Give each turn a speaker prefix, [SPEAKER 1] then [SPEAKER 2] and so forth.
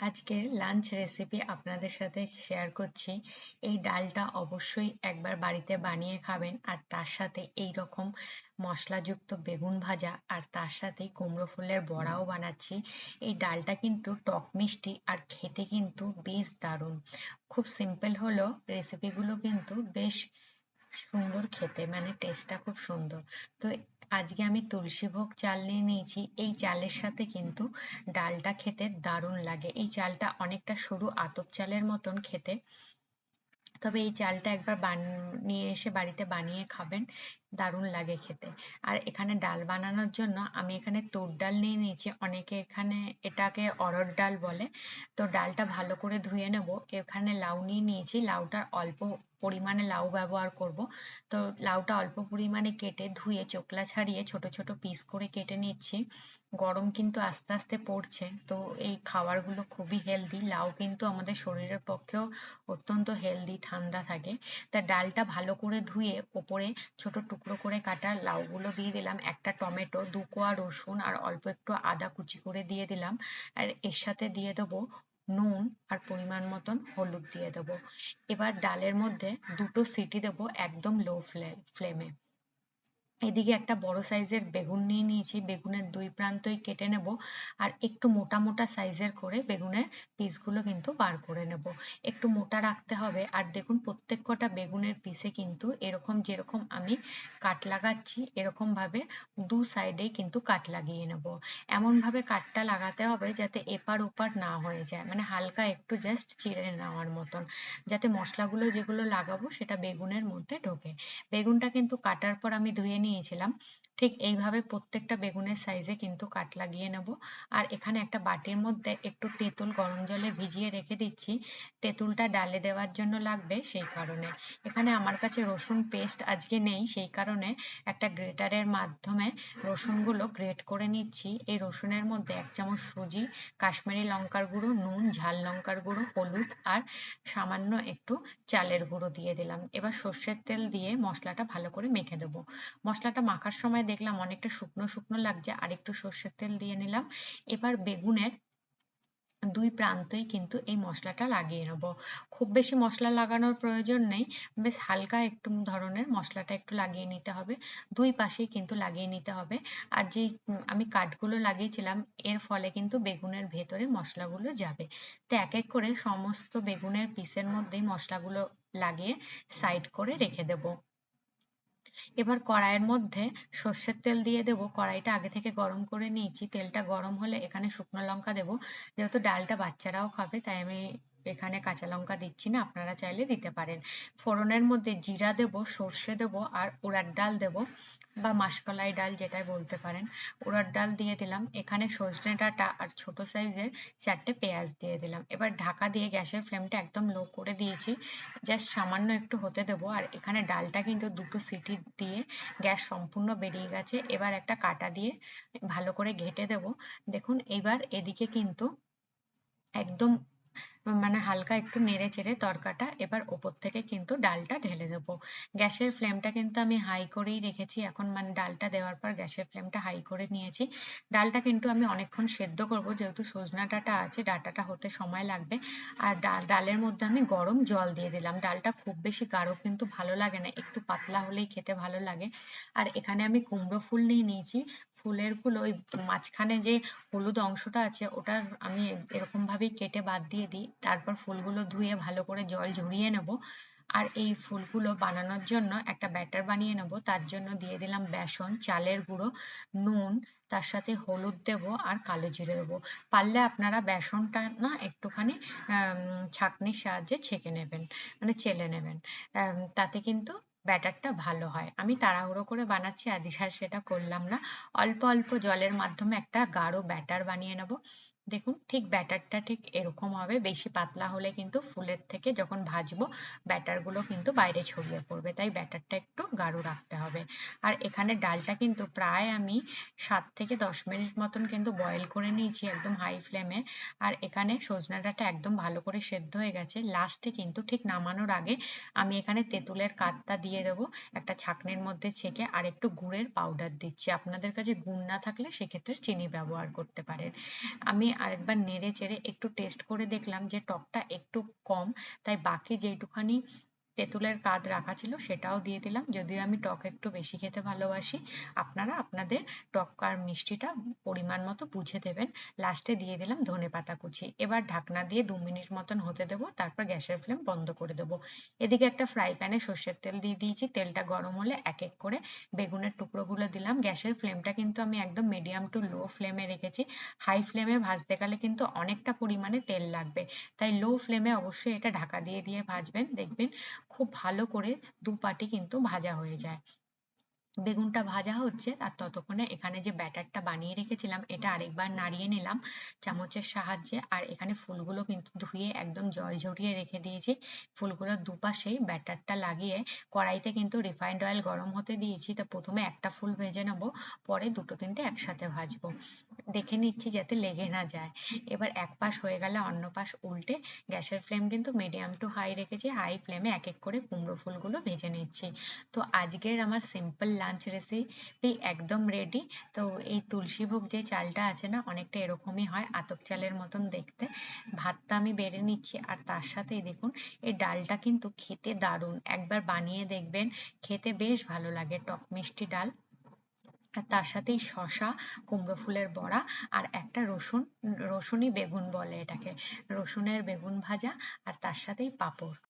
[SPEAKER 1] আজকে lunch recipe আপনাদের সাথে শেয়ার করছি। এই ডালটা অবশ্যই একবার বাড়িতে বানিয়ে খাবেন আর তার সাথে এই রকম মশলাযুক্ত বেগুন ভাজা আর তার সাথে কুমড়ো ফুলের বড়াও বানাচ্ছি। এই ডালটা কিন্তু টক মিষ্টি আর খেতে কিন্তু বেশ দারুণ। খুব সিম্পল হলো রেসিপিগুলো কিন্তু বেশ সুন্দর খেতে মানে টেস্টটা খুব সুন্দর। তো আজকে আমি তুলসী ভোগ চাল নিয়ে নিয়েছি। এই চালের সাথে কিন্তু ডালটা খেতে দারুণ লাগে। এই চালটা অনেকটা সরু আতপ চালের মতন খেতে। তবে এই চালটা একবার বানিয়ে এসে বাড়িতে বানিয়ে খাবেন। দারুণ লাগে খেতে। আর এখানে ডাল বানানোর জন্য আমি এখানে তোর ডাল নিয়ে নিয়েছি। অনেকে এখানে এটাকে অরহর ডাল বলে। তো ডালটা ভালো করে ধুয়ে নেব। এখানে লাউ নিয়ে নিয়েছি। লাউটার অল্প পরিমাণে লাউ ব্যবহার করব। তো লাউটা অল্প পরিমাণে কেটে ধুয়ে চোকলা ছাড়িয়ে ছোট ছোট পিস করে কেটে নিচ্ছি। গরম কিন্তু আস্তে আস্তে পড়ছে। তো এই খাবারগুলো খুবই হেলদি। লাউ কিন্তু আমাদের শরীরের পক্ষেও অত্যন্ত হেলদি, ঠান্ডা থাকে। তা ডালটা ভালো করে ধুয়ে ওপরে ছোট টুকরো করে কাটা লাউগুলো দিয়ে দিলাম, একটা টমেটো, দু কোয়া রসুন আর অল্প একটু আদা কুচি করে দিয়ে দিলাম। আর এর সাথে দিয়ে দেবো নুন আর পরিমাণ মতন হলুদ দিয়ে দেবো। এবার ডালের মধ্যে দুটো সিটি দেবো একদম লো ফ্লেমে এদিকে একটা বড় সাইজের বেগুন নিয়ে নিয়েছি। বেগুনের দুই প্রান্তই কেটে নেব আর একটু মোটা মোটা সাইজের করে বেগুনের পিসগুলো কিন্তু বার করে নেব। একটু মোটা রাখতে হবে আর দেখুন প্রত্যেক কটা বেগুনের পিসে কিন্তু এরকম যেরকম আমি কাট লাগাচ্ছি এরকম ভাবে দু সাইডেই কিন্তু কাট লাগিয়ে নেব। এমন ভাবে কাটটা লাগাতে হবে যাতে এপার ওপার না হয়ে যায় মানে হালকা একটু জাস্ট চিড়ে নেওয়ার মতন, যাতে মশলাগুলো যেগুলো লাগাবো সেটা বেগুনের মধ্যে ঢোকে। বেগুনটা কিন্তু কাটার পর আমি ধুয়ে নিয়ে নিয়েছিলাম। ঠিক এইভাবে প্রত্যেকটা বেগুনের সাইজে কিন্তু কাট লাগিয়ে নেব। আর এখানে একটা বাটির মধ্যে একটু তেঁতুল গরম জলে ভিজিয়ে রেখে দিচ্ছি। তেঁতুলটা ডালে দেওয়ার জন্য লাগবে সেই কারণে। এখানে আমার কাছে রসুন পেস্ট আজকে নেই, সেই কারণে একটা গ্রেটারের মাধ্যমে রসুনগুলো গ্রেট করে নিচ্ছি। এই রসুনের মধ্যে এক চামচ সুজি, কাশ্মীরি লঙ্কার গুঁড়ো, নুন, ঝাল লঙ্কার গুঁড়ো, হলুদ আর সামান্য একটু চালের গুঁড়ো দিয়ে দিলাম। এবার সর্ষের তেল দিয়ে মশলাটা ভালো করে মেখে দেবো। মশলাটা মাখার সময় দেখলাম অনেকটা শুকনো শুকনো লাগছে আর একটু সর্ষের তেল দিয়ে নিলাম। এবার বেগুনের দুই প্রান্তই কিন্তু এই মশলাটা লাগিয়ে নেব। খুব বেশি মশলা লাগানোর প্রয়োজন নেই, বেশ হালকা একটু ধরনের মশলাটা একটু লাগিয়ে নিতে হবে, দুই পাশেই কিন্তু লাগিয়ে নিতে হবে। আর যেই আমি কাঠগুলো লাগিয়েছিলাম, এর ফলে কিন্তু বেগুনের ভেতরে মশলাগুলো যাবে। তো এক এক করে সমস্ত বেগুনের পিসের মধ্যেই মশলাগুলো লাগিয়ে সাইড করে রেখে দেবো। এবার কড়াইয়ের মধ্যে সর্ষের তেল দিয়ে দেবো। কড়াইটা আগে থেকে গরম করে নিয়েছি। তেলটা গরম হলে এখানে শুকনো লঙ্কা দেবো। যেহেতু ডালটা বাচ্চারাও খাবে, তাই আমি এখানে কাঁচা লঙ্কা দিচ্ছি না, আপনারা চাইলে দিতে পারেন। ফোড়নের মধ্যে জিরা দেব, সর্ষে দেব আর উড়ার ডাল দেব বা মাসকলাই ডাল যেটাই বলতে পারেন। উড়ার ডাল দিয়ে দিলাম, এখানে সজনে ডাঁটা আর ছোট সাইজের চারটে পেঁয়াজ দিয়ে দিলাম। এবার ঢাকা দিয়ে গ্যাসের ফ্লেমটা একদম লো করে দিয়েছি, জাস্ট সামান্য একটু হতে দেবো আর এখানে ডালটা কিন্তু দুটো সিটি দিয়ে গ্যাস সম্পূর্ণ বেরিয়ে গেছে। এবার একটা কাটা দিয়ে ভালো করে ঘেটে দেব। দেখুন, এবার এদিকে কিন্তু একদম মানে হালকা একটু নেড়ে চেড়ে তরকাটা এবার ওপর থেকে কিন্তু ডালটা ঢেলে দেবো। গ্যাসের ফ্লেমটা কিন্তু আমি হাই করেই রেখেছি। এখন মানে ডালটা দেওয়ার পর গ্যাসের ফ্লেমটা হাই করে নিয়েছি। ডালটা কিন্তু আমি অনেকক্ষণ সেদ্ধ করব, যেহেতু সজনা ডাঁটা আছে, ডাটাটা হতে সময় লাগবে। আর ডাল, ডালের মধ্যে আমি গরম জল দিয়ে দিলাম। ডালটা খুব বেশি গাঢ় কিন্তু ভালো লাগে না, একটু পাতলা হলেই খেতে ভালো লাগে। আর এখানে আমি কুমড়ো ফুল নিয়ে নিয়েছি। ফুলেরগুলো ওই মাঝখানে যে হলুদ অংশটা আছে ওটা আমি এরকম ভাবেই কেটে বাদ দিয়ে দিই। তারপর ফুলগুলো ধুয়ে ভালো করে জল ঝরিয়ে নেব। আর এই ফুলগুলো বানানোর জন্য একটা ব্যাটার বানিয়ে নেব। তার জন্য দিয়ে দিলাম বেসন, চালের গুঁড়ো, নুন, তার সাথে হলুদ দেব আর কালো জিরে দেবো। পারলে আপনারা বেসনটা না একটুখানি ছাঁকনির সাহায্যে ছেঁকে নেবেন মানে চেলে নেবেন। তাতে কিন্তু ব্যাটারটা ভালো হয়। আমি তাড়াহুড়ো করে বানাচ্ছি আজকে আর সেটা করলাম না। অল্প অল্প জলের মাধ্যমে একটা গাঢ় ব্যাটার বানিয়ে নেব। দেখুন, ঠিক ব্যাটারটা ঠিক এরকম হবে। বেশি পাতলা হলে কিন্তু ফুলের থেকে যখন ভাজবো, ব্যাটারগুলো কিন্তু বাইরে ছড়িয়ে পড়বে। তাই ব্যাটারটা একটু গাঢ় রাখতে হবে। আর এখানে ডালটা কিন্তু প্রায় আমি সাত থেকে দশ মিনিট মতন কিন্তু বয়েল করে নিয়েছি একদম হাই ফ্লেমে আর এখানে সজনা ডাঁটা একদম ভালো করে সেদ্ধ হয়ে গেছে। লাস্টে কিন্তু ঠিক নামানোর আগে আমি এখানে তেঁতুলের কাতটা দিয়ে দেবো একটা ছাঁকনির মধ্যে ছেঁকে আর একটু গুড়ের পাউডার দিচ্ছি। আপনাদের কাছে গুড় না থাকলে সেক্ষেত্রে চিনি ব্যবহার করতে পারেন। আমি আরেকবার নেড়ে চেড়ে একটু টেস্ট করে দেখলাম যে টকটা একটু কম তাই বাকি যেইটুখানি তেঁতুলের কাদ রাখা ছিল সেটাও দিয়ে দিলাম। যদিও আমি টক একটু বেশি খেতে ভালোবাসি, আপনারা আপনাদের টক আর মিষ্টিটা পরিমাণ মতো বুঝে দেবেন। লাস্টে দিয়ে দিলাম ধনে পাতা কুচি। এবার ঢাকনা দিয়ে দু মিনিট মতন হতে দেবো, তারপর গ্যাসের ফ্লেম বন্ধ করে দেবো। এদিকে একটা ফ্রাই প্যানে সর্ষের তেল দিয়ে দিয়েছি। তেলটা গরম হলে এক এক করে বেগুনের টুকরোগুলো দিলাম। গ্যাসের ফ্লেমটা কিন্তু আমি একদম মিডিয়াম টু লো ফ্লেমে রেখেছি। হাই ফ্লেমে ভাজতে গেলে কিন্তু অনেকটা পরিমাণে তেল লাগবে। তাই লো ফ্লেমে অবশ্যই এটা ঢাকা দিয়ে দিয়ে ভাজবেন। দেখবেন খুব ভালো করে দু পাটি কিন্তু ভাজা হয়ে যায়। বেগুনটা ভাজা হচ্ছে, আর ততক্ষণে এখানে যে ব্যাটারটা বানিয়ে রেখেছিলাম, এটা আরেকবার নাড়িয়ে নিলাম চামচের সাহায্যে। আর এখানে ফুলগুলো কিন্তু ধুয়ে একদম জল ঝরিয়ে রেখে দিয়েছি। ফুলগুলোর দুপাশেই ব্যাটারটা লাগিয়ে কড়াইতে কিন্তু রিফাইন্ড অয়েল গরম হতে দিয়েছি। তো প্রথমে একটা ফুল ভেজে নেব, পরে দুটো তিনটে একসাথে ভাজবো। দেখে নিচ্ছি যাতে লেগে না যায়। এবার এক পাশ হয়ে গেলে অন্য পাশ উল্টে গ্যাসের ফ্লেম কিন্তু মিডিয়াম টু হাই রেখেছি, হাই ফ্লেমে এক এক করে কুমড়ো ফুলগুলো ভেজে নিচ্ছি। তো আজকের আমার সিম্পল লাঞ্চ রেসিপি একদম রেডি তো এই তুলসী ভোগ যে চালটা আছে না, অনেকটা এরকমই হয়, আতপ চালের মতন দেখতে। ভাতটা আমি বেড়ে নিচ্ছি আর তার সাথেই দেখুন, এই ডালটা কিন্তু খেতে দারুণ। একবার বানিয়ে দেখবেন, খেতে বেশ ভালো লাগে, টক মিষ্টি ডাল। আর তার সাথেই শশা কুমড়ো ফুলের বড়া আর একটা রসুন রসুনি বেগুন বলে এটাকে। রসুনের বেগুন ভাজা আর তার সাথেই পাঁপড়।